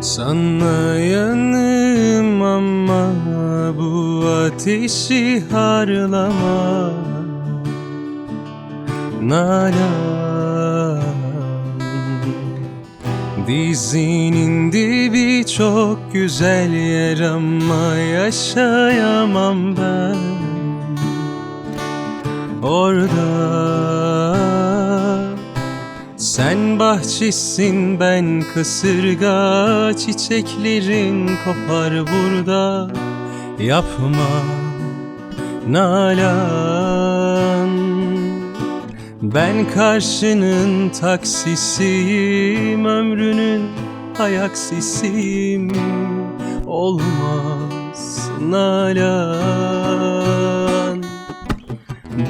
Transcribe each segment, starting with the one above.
Sana yanım ama bu ateşi harlama. Nalan Dizinin dibi çok güzel yer ama yaşayamam ben. Orada sen bahçesin ben kasırga Çiçeklerin kopar burada. Yapma Nalan. Ben karşının taksisiyim Ömrünün ayaksisiyim. Olmaz Nalan.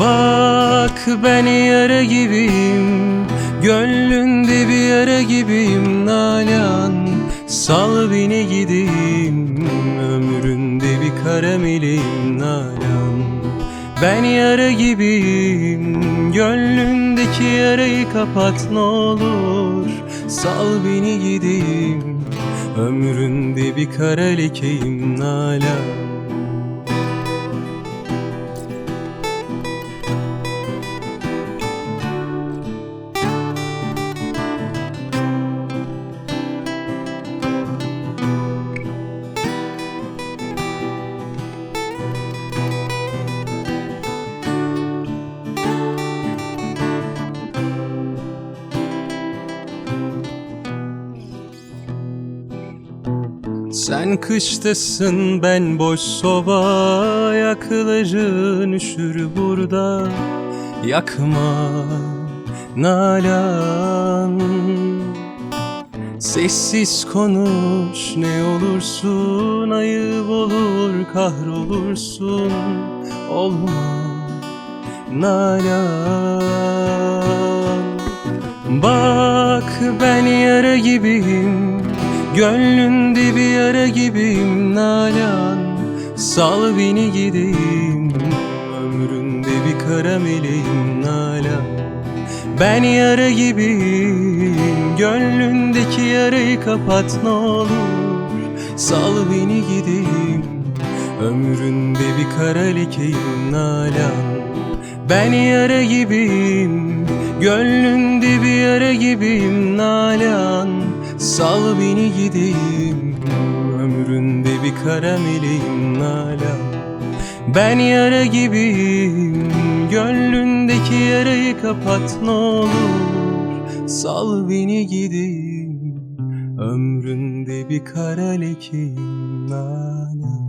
Bak ben yara gibiyim Gönlünde bir yara gibiyim Nalan. Sal beni gideyim Ömründe bir kara meleğim Nalan. Ben yara gibiyim Gönlündeki yarayı kapat ne olur. Sal beni gideyim Ömründe bir kara lekeyim Nalan Sen kıştasın ben boş soba. Ayakların üşür burada. Yakma Nalan. Sessiz konuş ne olursun. Ayıp olur kahrolursun. Olma Nalan. Bak ben yara gibiyim Gönlünde bir yara gibiyim Nalan. Sal beni gideyim. Ömründe bir kara meleğim Nalan. Ben yara gibiyim. Gönlündeki yarayı kapat ne olur. Sal beni gideyim. Ömründe bir kara lekeyim Nalan. Ben yara gibiyim. Gönlünde bir yara gibiyim Nalan Sal beni gideyim Ömründe bir kara meleğim Nalan Ben yara gibiyim Gönlündeki yarayı kapat ne olur. Sal beni gideyim Ömründe bir kara lekeyim Nalan